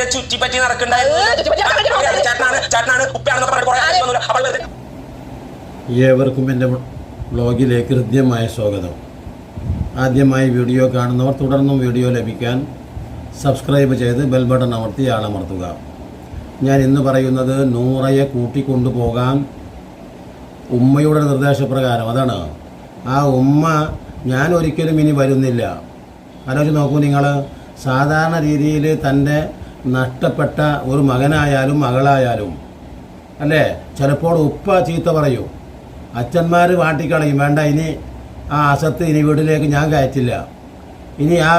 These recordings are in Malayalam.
എന്റെ ചുറ്റിപ്പറ്റി നടക്കണ്ടായിരുന്നു. ചേട്ടനാണ് ചേട്ടനാണ് ഉപ്പയാണെന്നൊക്കെ പറഞ്ഞിട്ട് കുറേ അപ്പോൾ വെറുതെ ഏവർക്കും എന്റെ ബ്ലോഗിലേക്ക് ഹൃദ്യമായ സ്വാഗതം. ആദ്യമായി വീഡിയോ കാണുന്നവർ തുടർന്നും വീഡിയോ ലഭിക്കാൻ സബ്സ്ക്രൈബ് ചെയ്ത് ബെൽ ബട്ടൺ അമർത്തി ആളമർത്തുക. ഞാൻ ഇന്ന് പറയുന്നത് നൂറയെ കൂട്ടിക്കൊണ്ടുപോകാൻ ഉമ്മയുടെ നിർദ്ദേശപ്രകാരം. അതാണ്. ആ ഉമ്മ ഞാൻ ഒരിക്കലും ഇനി വരുന്നില്ല. ആലോചിച്ച് നോക്കൂ നിങ്ങൾ. സാധാരണ രീതിയിൽ തന്റെ നഷ്ടപ്പെട്ട ഒരു മകനായാലും മകളായാലും. അല്ലേ? ചിലപ്പോൾ ഉപ്പ ചീത്ത പറയും. അച്ഛന്മാർ വാട്ടിക്കളയും. വേണ്ട ഇനി ആ അസത്ത് ഇനി വീട്ടിലേക്ക് ഞാൻ കയറ്റില്ല. ഇനി ആ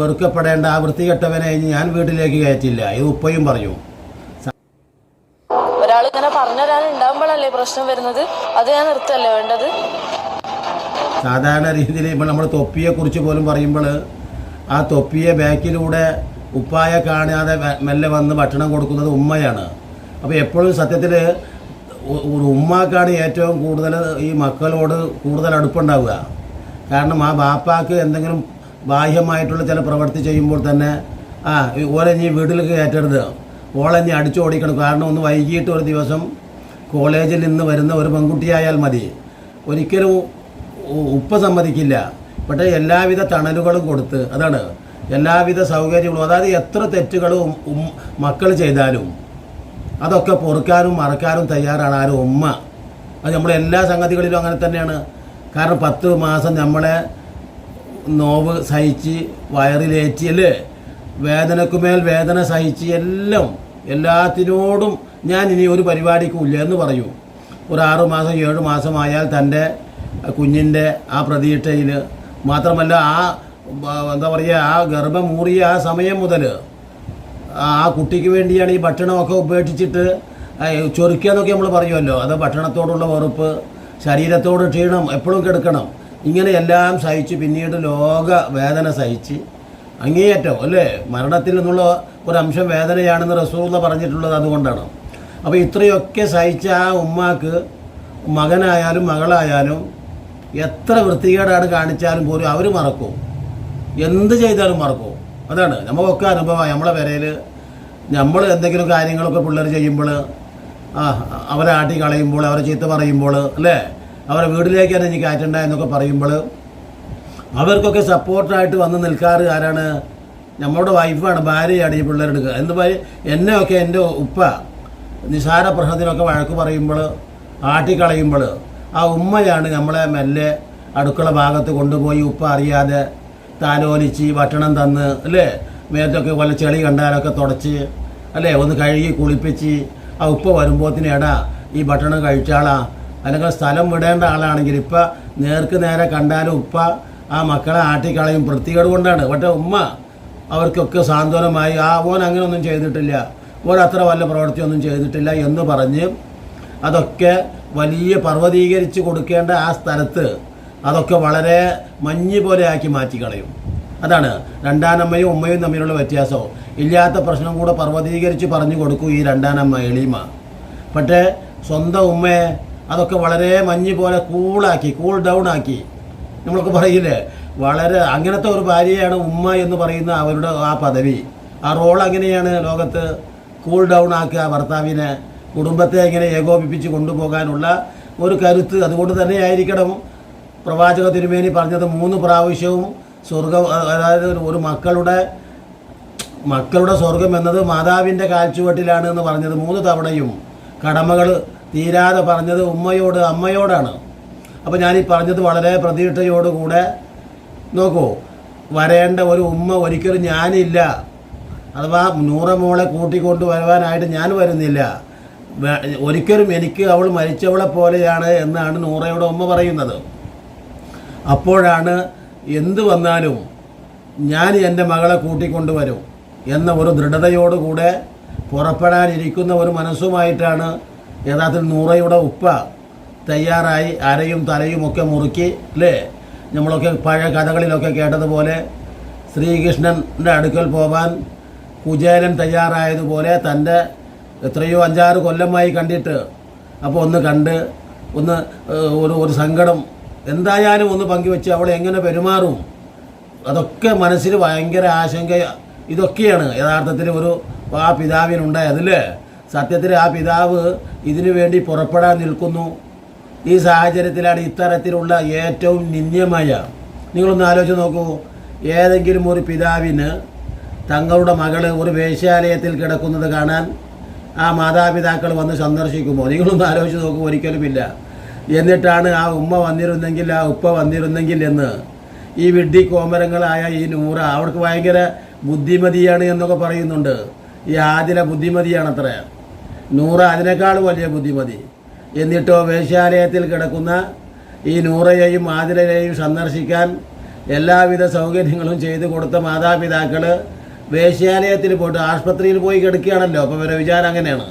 വെറുക്കപ്പെടേണ്ട ആ വൃത്തികെട്ടവനെ ഇനി ഞാൻ വീട്ടിലേക്ക് കയറ്റില്ല. ഇത് ഉപ്പയും പറഞ്ഞു ഉണ്ടാകുമ്പോഴല്ലേ പ്രശ്നം വരുന്നത്? അത് ഞാൻ നിർത്തല്ലേ വേണ്ടത്? സാധാരണ രീതിയിൽ ഇപ്പോൾ നമ്മൾ തൊപ്പിയെ കുറിച്ച് പോലും പറയുമ്പോൾ ആ തൊപ്പിയെ ബാക്കിലൂടെ ഉപ്പായെ കാണാതെ മെല്ലെ വന്ന് ഭക്ഷണം കൊടുക്കുന്നത് ഉമ്മയാണ്. അപ്പോൾ എപ്പോഴും സത്യത്തിൽ ഒരു ഉമ്മാക്കാണ് ഏറ്റവും കൂടുതൽ ഈ മക്കളോട് കൂടുതൽ അടുപ്പുണ്ടാവുക. കാരണം ആ ബാപ്പാക്ക് എന്തെങ്കിലും ബാഹ്യമായിട്ടുള്ള ചില പ്രവൃത്തി ചെയ്യുമ്പോൾ തന്നെ ആ ഓലെ നീ വീട്ടിലേക്ക് കയറ്റരുത്. ഓളെ നീ അടിച്ചു ഓടിക്കണം. കാരണം ഒന്ന് വൈകിട്ട് ഒരു ദിവസം കോളേജിൽ നിന്ന് വരുന്ന ഒരു പെൺകുട്ടിയായാൽ മതി. ഒരിക്കലും ഉപ്പ സമ്മതിക്കില്ല. പക്ഷേ എല്ലാവിധ തണലുകളും കൊടുത്ത് അതാണ് എല്ലാവിധ സൗകര്യങ്ങളും അതായത് എത്ര തെറ്റുകളും മക്കൾ ചെയ്താലും അതൊക്കെ പൊറുക്കാനും മറക്കാനും തയ്യാറാണ് ആരും ഉമ്മ. അത് നമ്മുടെ എല്ലാ സംഗതികളിലും അങ്ങനെ തന്നെയാണ്. കാരണം പത്ത് മാസം നമ്മളെ നോവ് സഹിച്ച് വയറിലേറ്റി അല്ലേ? വേദനക്കുമേൽ വേദന സഹിച്ച് എല്ലാം എല്ലാത്തിനോടും ഞാൻ ഇനി ഒരു പരിപാടിക്കും ഇല്ല എന്ന് പറയൂ. ഒരു ആറു മാസം ഏഴ് മാസമായാൽ തന്റെ കുഞ്ഞിന്റെ ആ പ്രതീക്ഷയിൽ മാത്രമല്ല ആ എന്താ പറയുക ആ ഗർഭം മൂറിയ ആ സമയം മുതൽ ആ കുട്ടിക്ക് വേണ്ടിയാണ് ഈ ഭക്ഷണമൊക്കെ ഉപേക്ഷിച്ചിട്ട് ചൊറിക്കുക എന്നൊക്കെ നമ്മൾ പറയുമല്ലോ അത് ഭക്ഷണത്തോടുള്ള വെറുപ്പ് ശരീരത്തോട് ക്ഷീണം എപ്പോഴും കെടുക്കണം. ഇങ്ങനെയെല്ലാം സഹിച്ച് പിന്നീട് ലോക വേദന സഹിച്ച് അങ്ങേയറ്റം അല്ലേ? മരണത്തിൽ നിന്നുള്ള ഒരു അംശം വേദനയാണെന്ന് റസൂള്ള പറഞ്ഞിട്ടുള്ളത് അതുകൊണ്ടാണ്. അപ്പോൾ ഇത്രയൊക്കെ സഹിച്ച ആ ഉമ്മാക്ക് മകനായാലും മകളായാലും എത്ര വൃത്തികേടാണ് കാണിച്ചാലും പോലും അവർ മറക്കും. എന്ത് ചെയ്താലും മറക്കും. അതാണ്. നമുക്കൊക്കെ അനുഭവമാണ് നമ്മളെ വരയിൽ നമ്മൾ എന്തെങ്കിലും കാര്യങ്ങളൊക്കെ പിള്ളേർ ചെയ്യുമ്പോൾ അവരെ ആട്ടി കളയുമ്പോൾ അവരെ ചീത്ത പറയുമ്പോൾ അല്ലേ? അവരെ വീട്ടിലേക്ക് തന്നെ ഇനി കയറ്റണ്ട എന്നൊക്കെ പറയുമ്പോൾ അവർക്കൊക്കെ സപ്പോർട്ടായിട്ട് വന്ന് നിൽക്കാറ് ആരാണ്? നമ്മുടെ വൈഫാണ് ഭാര്യയാണ് ഈ പിള്ളേരെടുക്കുക എന്ത് ഭാര്യ? എന്നെയൊക്കെ എന്റെ ഉപ്പ നിസാര പ്രശ്നത്തിനൊക്കെ വഴക്ക് പറയുമ്പോൾ ആട്ടിക്കളയുമ്പോൾ ആ ഉമ്മയാണ് നമ്മളെ മെല്ലെ അടുക്കള ഭാഗത്ത് കൊണ്ടുപോയി ഉപ്പ അറിയാതെ താലോലിച്ച് ഭക്ഷണം തന്ന് അല്ലേ? മേത്തൊക്കെ വല്ല ചെളി കണ്ടാലൊക്കെ തുടച്ച് അല്ലേ? ഒന്ന് കഴുകി കുളിപ്പിച്ച് ആ ഉപ്പ വരുമ്പോഴത്തിന് എടാ ഈ ഭക്ഷണം കഴിച്ചാളാ. അല്ലെങ്കിൽ സ്ഥലം വിടേണ്ട ആളാണെങ്കിൽ ഇപ്പം നേർക്ക് നേരെ കണ്ടാലും ഉപ്പ ആ മക്കളെ ആട്ടിക്കളയും വൃത്തികേട് കൊണ്ടാണ്. പക്ഷേ ഉമ്മ അവർക്കൊക്കെ സാന്ത്വനമായി ആ ഓൻ അങ്ങനെയൊന്നും ചെയ്തിട്ടില്ല. ഓൻ അത്ര വല്ല പ്രവൃത്തിയൊന്നും ചെയ്തിട്ടില്ല എന്ന് പറഞ്ഞ് അതൊക്കെ വലിയ പർവതീകരിച്ച് കൊടുക്കേണ്ട ആ സ്ഥലത്ത് അതൊക്കെ വളരെ മഞ്ഞ് പോലെ ആക്കി മാറ്റി കളയും അതാണ്. രണ്ടാനമ്മയും ഉമ്മയും തമ്മിലുള്ള വ്യത്യാസം. ഇല്ലാത്ത പ്രശ്നം കൂടെ പർവതീകരിച്ച് പറഞ്ഞു കൊടുക്കും ഈ രണ്ടാനമ്മ എളീമ. പക്ഷേ സ്വന്തം ഉമ്മയെ അതൊക്കെ വളരെ മഞ്ഞ് പോലെ കൂളാക്കി കൂൾ ഡൗൺ ആക്കി. നമ്മളൊക്കെ പറയില്ലേ വളരെ അങ്ങനത്തെ ഒരു ഭാര്യയാണ് ഉമ്മ എന്ന് പറയുന്ന അവരുടെ ആ പദവി. ആ റോൾ അങ്ങനെയാണ് ലോകത്ത് കൂൾ ഡൗൺ ആക്കുക ഭർത്താവിനെ കുടുംബത്തെ എങ്ങനെ ഏകോപിപ്പിച്ച് കൊണ്ടുപോകാനുള്ള ഒരു കരുത്ത് അതുകൊണ്ട് തന്നെ ആയിരിക്കണം. പ്രവാചക തിരുമേനി പറഞ്ഞത് മൂന്ന് പ്രാവശ്യവും സ്വർഗം അതായത് ഒരു മക്കളുടെ മക്കളുടെ സ്വർഗം എന്നത് മാതാവിന്റെ കാൽച്ചുവട്ടിലാണ് എന്ന് പറഞ്ഞത് മൂന്ന് തവണയും. കടമകൾ തീരാതെ പറഞ്ഞത് ഉമ്മയോട് അമ്മയോടാണ്. അപ്പോൾ ഞാൻ ഈ പറഞ്ഞത് വളരെ പ്രതീക്ഷയോടുകൂടെ നോക്കൂ വരേണ്ട ഒരു ഉമ്മ ഒരിക്കലും ഞാനില്ല. അഥവാ നൂറ മോളെ കൂട്ടിക്കൊണ്ട് വരുവാനായിട്ട് ഞാൻ വരുന്നില്ല. ഒരിക്കലും എനിക്ക് അവൾ മരിച്ചവളെ പോലെയാണ് എന്നാണ് നൂറയുടെ ഉമ്മ പറയുന്നത്. അപ്പോഴാണ് എന്തു വന്നാലും ഞാൻ എന്റെ മകളെ കൂട്ടിക്കൊണ്ടുവരും എന്ന ഒരു ദൃഢതയോടുകൂടെ പുറപ്പെടാനിരിക്കുന്ന ഒരു മനസ്സുമായിട്ടാണ് യഥാർത്ഥത്തിൽ നൂറയുടെ ഉപ്പ തയ്യാറായി അരയും തലയും ഒക്കെ മുറുക്കി അല്ലേ? നമ്മളൊക്കെ പഴയ കഥകളിലൊക്കെ കേട്ടതുപോലെ ശ്രീകൃഷ്ണന്റെ അടുക്കൽ പോകാൻ കുചേലൻ തയ്യാറായതുപോലെ തന്റെ എത്രയോ അഞ്ചാറ് കൊല്ലമായി കണ്ടിട്ട് അപ്പോൾ ഒന്ന് കണ്ട് ഒന്ന് ഒരു ഒരു സങ്കടം എന്തായാലും ഒന്ന് പങ്കുവെച്ച് അവൾ എങ്ങനെ പെരുമാറും? അതൊക്കെ മനസ്സിൽ ഭയങ്കര ആശങ്ക ഇതൊക്കെയാണ് യഥാർത്ഥത്തിൽ ഒരു ആ പിതാവിനുണ്ടായത് അല്ലേ? സത്യത്തിൽ ആ പിതാവ് ഇതിനു വേണ്ടി പുറപ്പെടാൻ നിൽക്കുന്നു. ഈ സാഹചര്യത്തിലാണ് ഇത്തരത്തിലുള്ള ഏറ്റവും നിന്ദ്യമായ നിങ്ങളൊന്ന് ആലോചിച്ച് നോക്കൂ. ഏതെങ്കിലും ഒരു പിതാവിന് തങ്ങളുടെ മകൾ ഒരു വേശ്യാലയത്തിൽ കിടക്കുന്നത് കാണാൻ ആ മാതാപിതാക്കൾ വന്ന് സന്ദർശിക്കുമോ? നിങ്ങളൊന്ന് ആലോചിച്ച് നോക്കൂ ഒരിക്കലുമില്ല. എന്നിട്ടാണ് ആ ഉമ്മ വന്നിരുന്നെങ്കിൽ ആ ഉപ്പ വന്നിരുന്നെങ്കിൽ എന്ന്. ഈ വിഡ്ഢി കോമരങ്ങളായ ഈ നൂറ അവർക്ക് ഭയങ്കര ബുദ്ധിമതിയാണ് എന്നൊക്കെ പറയുന്നുണ്ട്. ഈ ആദില അത്ര നൂറ അതിനേക്കാൾ വലിയ ബുദ്ധിമതി. എന്നിട്ടോ വേശ്യാലയത്തിൽ കിടക്കുന്ന ഈ നൂറയെയും ആതിരയെയും സന്ദർശിക്കാൻ എല്ലാവിധ സൗകര്യങ്ങളും ചെയ്തു കൊടുത്ത മാതാപിതാക്കൾ വേശ്യാലയത്തിൽ പോയിട്ട് ആശുപത്രിയിൽ പോയി കിടക്കുകയാണല്ലോ. അപ്പോൾ ഇവരെ വിചാരം അങ്ങനെയാണ്.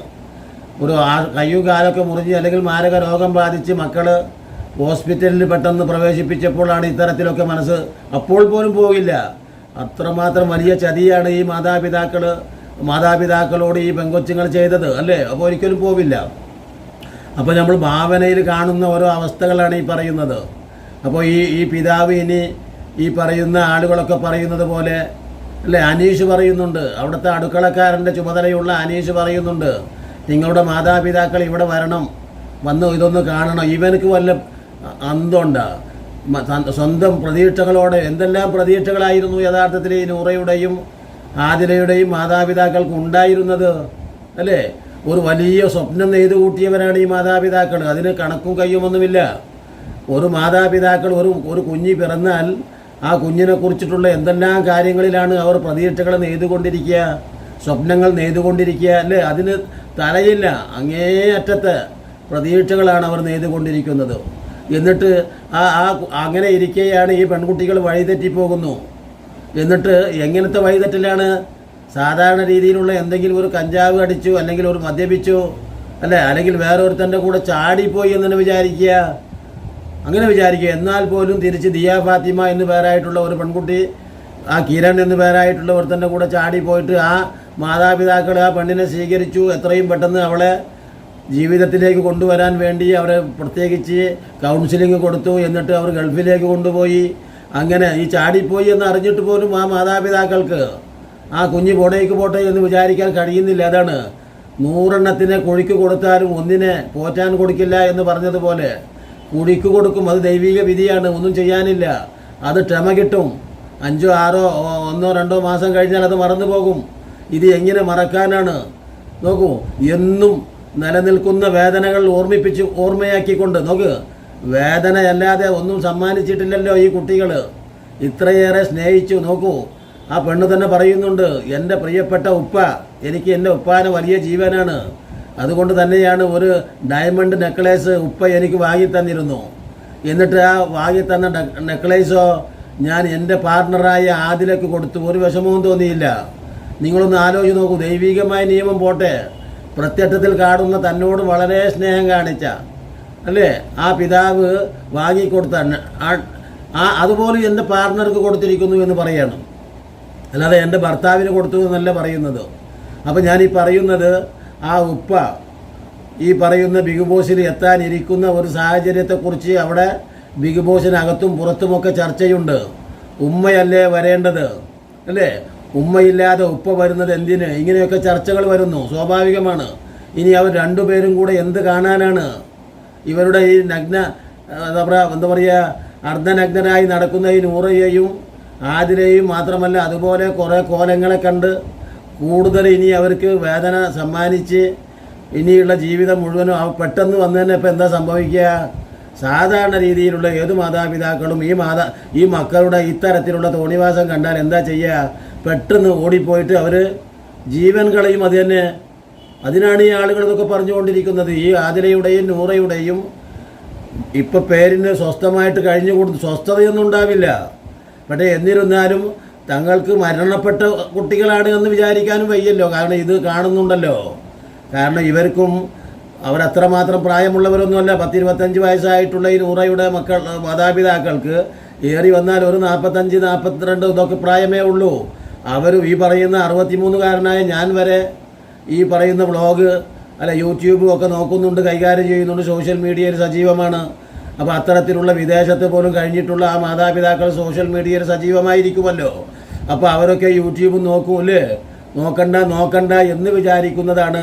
ഒരു ആ- കയ്യും കാലൊക്കെ മുറിഞ്ഞ് അല്ലെങ്കിൽ മാരക രോഗം ബാധിച്ച് മക്കൾ ഹോസ്പിറ്റലിൽ പെട്ടെന്ന് പ്രവേശിപ്പിച്ചപ്പോഴാണ് ഇത്തരത്തിലൊക്കെ മനസ്സ് അപ്പോൾ പോലും പോകില്ല. അത്രമാത്രം വലിയ ചതിയാണ് ഈ മാതാപിതാക്കൾ മാതാപിതാക്കളോട് ഈ പെങ്കൊച്ചുങ്ങൾ ചെയ്തത് അല്ലേ? അപ്പോൾ ഒരിക്കലും പോവില്ല. അപ്പോൾ നമ്മൾ ഭാവനയിൽ കാണുന്ന ഓരോ അവസ്ഥകളാണ് ഈ പറയുന്നത്. അപ്പോൾ ഈ ഈ പിതാവ് ഇനി ഈ പറയുന്ന ആളുകളൊക്കെ പറയുന്നത് പോലെ അല്ലേ? അനീഷ് പറയുന്നുണ്ട്. അവിടുത്തെ അടുക്കളക്കാരന്റെ ചുമതലയുള്ള അനീഷ് പറയുന്നുണ്ട്. നിങ്ങളുടെ മാതാപിതാക്കൾ ഇവിടെ വരണം. വന്ന് ഇതൊന്ന് കാണണം. ഇവനക്ക് വല്ല അന്തുണ്ടാ സ്വന്തം പ്രതീക്ഷകളോടെ എന്തെല്ലാം പ്രതീക്ഷകളായിരുന്നു യഥാർത്ഥത്തിൽ ഈ നൂറയുടെയും ആതിരയുടെയും മാതാപിതാക്കൾക്ക് ഉണ്ടായിരുന്നത്? അല്ലേ? ഒരു വലിയ സ്വപ്നം നെയ്തു കൂട്ടിയവരാണ് ഈ മാതാപിതാക്കൾ. അതിന് കണക്കും കയ്യുമൊന്നുമില്ല. ഒരു മാതാപിതാക്കൾ ഒരു ഒരു കുഞ്ഞ് പിറന്നാൽ ആ കുഞ്ഞിനെ കുറിച്ചിട്ടുള്ള എന്തെല്ലാം കാര്യങ്ങളിലാണ് അവർ പ്രതീക്ഷകൾ നെയ്തുകൊണ്ടിരിക്കുക? സ്വപ്നങ്ങൾ നെയ്തുകൊണ്ടിരിക്കുക അല്ലേ? അതിന് തലയില്ല. അങ്ങേ അറ്റത്ത് പ്രതീക്ഷകളാണ് അവർ നെയ്തുകൊണ്ടിരിക്കുന്നത്. എന്നിട്ട് ആ ആ അങ്ങനെ ഇരിക്കെയാണ് ഈ പെൺകുട്ടികൾ വഴിതെറ്റിപ്പോകുന്നു. എന്നിട്ട് എങ്ങനത്തെ വഴിതെറ്റലാണ്? സാധാരണ രീതിയിലുള്ള എന്തെങ്കിലും ഒരു കഞ്ചാവ് അടിച്ചു അല്ലെങ്കിൽ ഒരു മദ്യപിച്ചു അല്ലേ? അല്ലെങ്കിൽ വേറൊരുത്തന്റെ കൂടെ ചാടിപ്പോയി എന്ന് വിചാരിക്കുക. അങ്ങനെ വിചാരിക്കുക. എന്നാൽ പോലും തിരിച്ച് ദിയ ഫാത്തിമ എന്ന് പേരായിട്ടുള്ള ഒരു പെൺകുട്ടി ആ കിരൺ എന്ന് പേരായിട്ടുള്ള ഒരുത്തന്റെ കൂടെ ചാടിപ്പോയിട്ട് ആ മാതാപിതാക്കൾ ആ പെണ്ണിനെ സ്വീകരിച്ചു. എത്രയും പെട്ടെന്ന് അവളെ ജീവിതത്തിലേക്ക് കൊണ്ടുവരാൻ വേണ്ടി അവരെ പ്രത്യേകിച്ച് കൗൺസിലിംഗ് കൊടുത്തു. എന്നിട്ട് അവർ ഗൾഫിലേക്ക് കൊണ്ടുപോയി. അങ്ങനെ ഈ ചാടിപ്പോയി എന്ന് അറിഞ്ഞിട്ട് പോലും ആ മാതാപിതാക്കൾക്ക് ആ കുഞ്ഞ് പോടേക്ക് പോട്ടെ എന്ന് വിചാരിക്കാൻ കഴിയുന്നില്ല. അതാണ് നൂറെണ്ണത്തിനെ കുഴിക്ക് കൊടുത്താലും ഒന്നിനെ പോറ്റാൻ കൊടുക്കില്ല എന്ന് പറഞ്ഞതുപോലെ കുഴിക്ക് കൊടുക്കും. അത് ദൈവിക വിധിയാണ് ഒന്നും ചെയ്യാനില്ല. അത് ക്ഷമ കിട്ടും. അഞ്ചോ ആറോ ഒന്നോ രണ്ടോ മാസം കഴിഞ്ഞാൽ അത് മറന്നു പോകും ഇത് എങ്ങനെ മറക്കാനാണ്? നോക്കൂ എന്നും നിലനിൽക്കുന്ന വേദനകൾ ഓർമ്മിപ്പിച്ച് ഓർമ്മയാക്കിക്കൊണ്ട് നോക്ക് വേദനയല്ലാതെ ഒന്നും സമ്മാനിച്ചിട്ടില്ലല്ലോ ഈ കുട്ടികൾ ഇത്രയേറെ സ്നേഹിച്ചു നോക്കൂ. ആ പെണ്ണ് തന്നെ പറയുന്നുണ്ട് എന്റെ പ്രിയപ്പെട്ട ഉപ്പ എനിക്ക് എന്റെ ഉപ്പാന് വലിയ ജീവനാണ്. അതുകൊണ്ട് തന്നെയാണ് ഒരു ഡയമണ്ട് നെക്ലേസ് ഉപ്പ എനിക്ക് വാങ്ങി തന്നിരുന്നു. എന്നിട്ട് ആ വാങ്ങി തന്ന നെക്ലേസോ ഞാൻ എന്റെ പാർട്ണറായ ആദിലേക്ക് കൊടുത്തു. ഒരു വിഷമവും തോന്നിയില്ല. നിങ്ങളൊന്ന് ആലോചിച്ച് നോക്കൂ. ദൈവികമായ നിയമം പോട്ടെ. പ്രത്യക്ഷത്തിൽ കാണുന്ന തന്നോട് വളരെ സ്നേഹം കാണിച്ച അല്ലേ? ആ പിതാവ് വാങ്ങിക്കൊടുത്ത ആ- അതുപോലെ എന്റെ പാർട്ണർക്ക് കൊടുത്തിരിക്കുന്നു എന്ന് പറയണം. അല്ലാതെ എന്റെ ഭർത്താവിന് കൊടുത്തു എന്നല്ല പറയുന്നത്. അപ്പം ഞാൻ ഈ പറയുന്നത് ആ ഉപ്പ ഈ പറയുന്ന ബിഗ് ബോസിൽ എത്താനിരിക്കുന്ന ഒരു സാഹചര്യത്തെക്കുറിച്ച് അവിടെ ബിഗ് ബോസിനകത്തും പുറത്തുമൊക്കെ ചർച്ചയുണ്ട്. ഉമ്മയല്ലേ വരേണ്ടത്? അല്ലേ? ഉമ്മയില്ലാതെ ഉപ്പ വരുന്നത് എന്തിന്? ഇങ്ങനെയൊക്കെ ചർച്ചകൾ വരുന്നു. സ്വാഭാവികമാണ്. ഇനി അവർ രണ്ടുപേരും കൂടെ എന്ത് കാണാനാണ്? ഇവരുടെ ഈ നഗ്ന എന്താ പറയുക എന്താ പറയുക അർദ്ധനഗ്നരായി നടക്കുന്ന ഈ നൂറയെയും ആതിരയും മാത്രമല്ല അതുപോലെ കുറേ കോലങ്ങളെ കണ്ട് കൂടുതൽ ഇനി അവർക്ക് വേദന സമ്മാനിച്ച് ഇനിയുള്ള ജീവിതം മുഴുവനും പെട്ടെന്ന് വന്നു തന്നെ ഇപ്പം എന്താ സംഭവിക്കുക? സാധാരണ രീതിയിലുള്ള ഏത് മാതാപിതാക്കളും ഈ മാതാ ഈ മക്കളുടെ ഇത്തരത്തിലുള്ള തോണിവാസം കണ്ടാൽ എന്താ ചെയ്യുക? പെട്ടെന്ന് ഓടിപ്പോയിട്ട് അവർ ജീവൻ കളയും അത് തന്നെ. അതിനാണ് ഈ ആളുകൾ പറഞ്ഞുകൊണ്ടിരിക്കുന്നത്. ഈ ആതിരയുടെയും നൂറയുടെയും ഇപ്പം പേരിന് സ്വസ്ഥമായിട്ട് കഴിഞ്ഞു കൊടുത്തു സ്വസ്ഥതയൊന്നും ഉണ്ടാവില്ല പക്ഷേ എന്നിരുന്നാലും തങ്ങൾക്ക് മരണപ്പെട്ട കുട്ടികളാണ് എന്ന് വിചാരിക്കാനും വയ്യല്ലോ. കാരണം ഇത് കാണുന്നുണ്ടല്ലോ. കാരണം ഇവർക്കും അവരത്രമാത്രം പ്രായമുള്ളവരൊന്നുമല്ല. പത്തിരുപത്തഞ്ച് വയസ്സായിട്ടുള്ള ഈ നൂറയുടെ മക്കൾ മാതാപിതാക്കൾക്ക് ഏറി വന്നാൽ ഒരു നാൽപ്പത്തഞ്ച് നാൽപ്പത്തിരണ്ട് ഇതൊക്കെ പ്രായമേ ഉള്ളൂ. അവരും ഈ പറയുന്ന അറുപത്തിമൂന്നുകാരനായ ഞാൻ വരെ ഈ പറയുന്ന വ്ളോഗ് അല്ല യൂട്യൂബും ഒക്കെ നോക്കുന്നുണ്ട് കൈകാര്യം ചെയ്യുന്നുണ്ട് സോഷ്യൽ മീഡിയയിൽ സജീവമാണ്. അപ്പോൾ അത്തരത്തിലുള്ള വിദേശത്ത് പോലും കഴിഞ്ഞിട്ടുള്ള ആ മാതാപിതാക്കൾ സോഷ്യൽ മീഡിയയിൽ സജീവമായിരിക്കുമല്ലോ. അപ്പോൾ അവരൊക്കെ യൂട്യൂബ് നോക്കൂല്ലേ നോക്കണ്ട നോക്കണ്ട എന്ന് വിചാരിക്കുന്നതാണ്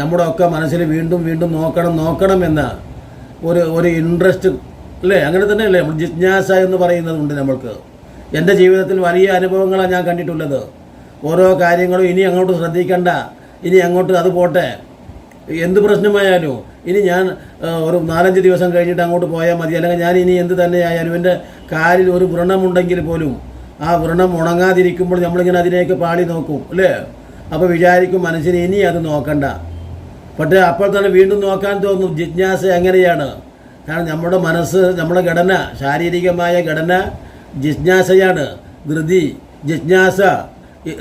നമ്മുടെ ഒക്കെ മനസ്സിൽ വീണ്ടും വീണ്ടും നോക്കണം നോക്കണം എന്ന ഒരു ഒരു ഇൻട്രസ്റ്റ് അല്ലേ? അങ്ങനെ തന്നെയല്ലേ നമ്മൾ ജിജ്ഞാസ എന്ന് പറയുന്നതുണ്ട് നമ്മൾക്ക്. എന്റെ ജീവിതത്തിൽ വലിയ അനുഭവങ്ങളാണ് ഞാൻ കണ്ടിട്ടുള്ളത്. ഓരോ കാര്യങ്ങളും ഇനി അങ്ങോട്ട് ശ്രദ്ധിക്കണ്ട. ഇനി അങ്ങോട്ട് അത് പോട്ടെ. എന്ത് പ്രശ്നമായാലും ഇനി ഞാൻ ഒരു നാലഞ്ച് ദിവസം കഴിഞ്ഞിട്ട് അങ്ങോട്ട് പോയാൽ മതി. അല്ലെങ്കിൽ ഞാൻ ഇനി എന്ത് തന്നെയായാലും എന്റെ കാലിൽ ഒരു വ്രണമുണ്ടെങ്കിൽ പോലും ആ വ്രണം ഉണങ്ങാതിരിക്കുമ്പോൾ നമ്മളിങ്ങനെ അതിലേക്ക് പാളി നോക്കും അല്ലേ? അപ്പോൾ വിചാരിക്കും മനസ്സിന് ഇനി അത് നോക്കണ്ട. പക്ഷേ അപ്പോൾ തന്നെ വീണ്ടും നോക്കാൻ തോന്നും ജിജ്ഞാസ എങ്ങനെയാണ്. കാരണം നമ്മുടെ മനസ്സ് നമ്മുടെ ഘടന ശാരീരികമായ ഘടന ജിജ്ഞാസയാണ്. ധൃതി ജിജ്ഞാസ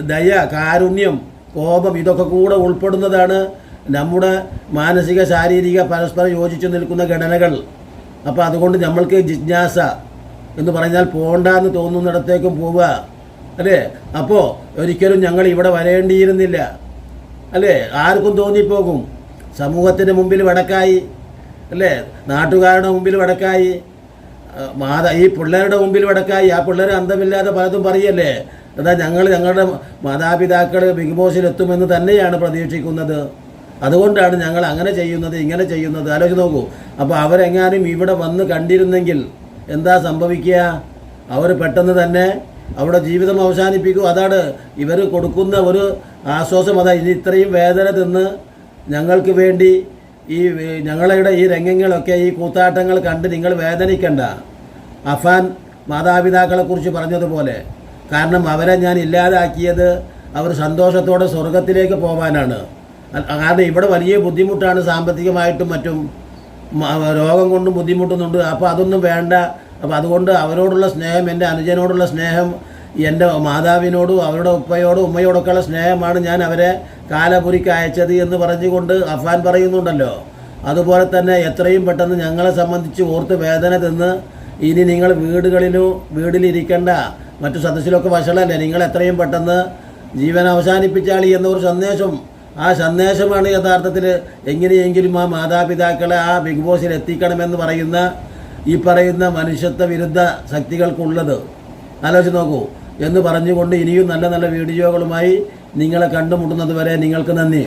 ദയ കാരുണ്യം കോപം ഇതൊക്കെ കൂടെ ഉൾപ്പെടുന്നതാണ് നമ്മുടെ മാനസിക ശാരീരിക പരസ്പരം യോജിച്ചു നിൽക്കുന്ന ഘടനകൾ. അപ്പോൾ അതുകൊണ്ട് നമ്മൾക്ക് ജിജ്ഞാസ എന്ന് പറഞ്ഞാൽ പോണ്ട എന്ന് തോന്നുന്നിടത്തേക്കും പോവുക. അല്ലേ? അപ്പോൾ ഒരിക്കലും ഞങ്ങൾ ഇവിടെ വരേണ്ടിയിരുന്നില്ല. അല്ലേ? ആർക്കും തോന്നിപ്പോകും. സമൂഹത്തിന്റെ മുമ്പിൽ വടക്കായി. അല്ലേ? നാട്ടുകാരുടെ മുമ്പിൽ വടക്കായി. മാതാ ഈ പിള്ളേരുടെ മുമ്പിൽ വടക്കായി ആ പിള്ളേർ അന്തമില്ലാതെ പലതും പറയല്ലേ? എന്താ ഞങ്ങൾ ഞങ്ങളുടെ മാതാപിതാക്കൾ ബിഗ് ബോസിൽ എത്തുമെന്ന് തന്നെയാണ് പ്രതീക്ഷിക്കുന്നത്. അതുകൊണ്ടാണ് ഞങ്ങൾ അങ്ങനെ ചെയ്യുന്നത് ഇങ്ങനെ ചെയ്യുന്നത്. ആലോചിച്ച് നോക്കൂ. അപ്പോൾ അവരെങ്ങാനും ഇവിടെ വന്ന് കണ്ടിരുന്നെങ്കിൽ എന്താ സംഭവിക്കുക? അവർ പെട്ടെന്ന് തന്നെ അവിടെ ജീവിതം അവസാനിപ്പിക്കും. അതാണ് ഇവർ കൊടുക്കുന്ന ഒരു ആശ്വാസം. അതാ ഇനി ഇത്രയും വേദന തിന്ന് ഞങ്ങൾക്ക് വേണ്ടി ഈ ഞങ്ങളുടെ ഈ രംഗങ്ങളൊക്കെ ഈ കൂത്താട്ടങ്ങൾ കണ്ട് നിങ്ങൾ വേദനിക്കണ്ട. അഫാൻ മാതാപിതാക്കളെക്കുറിച്ച് പറഞ്ഞതുപോലെ. കാരണം അവരെ ഞാൻ ഇല്ലാതാക്കിയത് അവർ സന്തോഷത്തോടെ സ്വർഗത്തിലേക്ക് പോകാനാണ് കാരണം ഇവിടെ വലിയ ബുദ്ധിമുട്ടാണ് സാമ്പത്തികമായിട്ടും മറ്റും. രോഗം കൊണ്ടും ബുദ്ധിമുട്ടുന്നുണ്ട്. അപ്പോൾ അതൊന്നും വേണ്ട. അപ്പോൾ അതുകൊണ്ട് അവരോടുള്ള സ്നേഹം എന്റെ അനുജനോടുള്ള സ്നേഹം എന്റെ മാതാവിനോടും അവരുടെ ഉപ്പയോടും ഉമ്മയോടൊക്കെയുള്ള സ്നേഹമാണ് ഞാൻ അവരെ കാലപുരിക്ക് അയച്ചത് എന്ന് പറഞ്ഞുകൊണ്ട് അഫാൻ പറയുന്നുണ്ടല്ലോ. അതുപോലെ തന്നെ എത്രയും പെട്ടെന്ന് ഞങ്ങളെ സംബന്ധിച്ച് ഓർത്ത് വേദന തിന്ന് ഇനി നിങ്ങൾ വീടുകളിലോ വീട്ടിലിരിക്കേണ്ട മറ്റു സദസ്സിലൊക്കെ വഷളല്ലേ? നിങ്ങൾ എത്രയും പെട്ടെന്ന് ജീവൻ അവസാനിപ്പിച്ചാളി എന്നൊരു സന്ദേശം. ആ സന്ദേശമാണ് യഥാർത്ഥത്തിൽ എങ്ങനെയെങ്കിലും ആ മാതാപിതാക്കളെ ആ ബിഗ് ബോസിൽ എത്തിക്കണമെന്ന് പറയുന്ന ഈ പറയുന്ന മനുഷ്യത്വ വിരുദ്ധ ശക്തികൾക്കുള്ളത്. ആലോചിച്ച് നോക്കൂ. എന്ന് പറഞ്ഞുകൊണ്ട് ഇനിയും നല്ല നല്ല വീഡിയോകളുമായി നിങ്ങളെ കണ്ടുമുട്ടുന്നത് വരെ നിങ്ങൾക്ക് നന്ദി.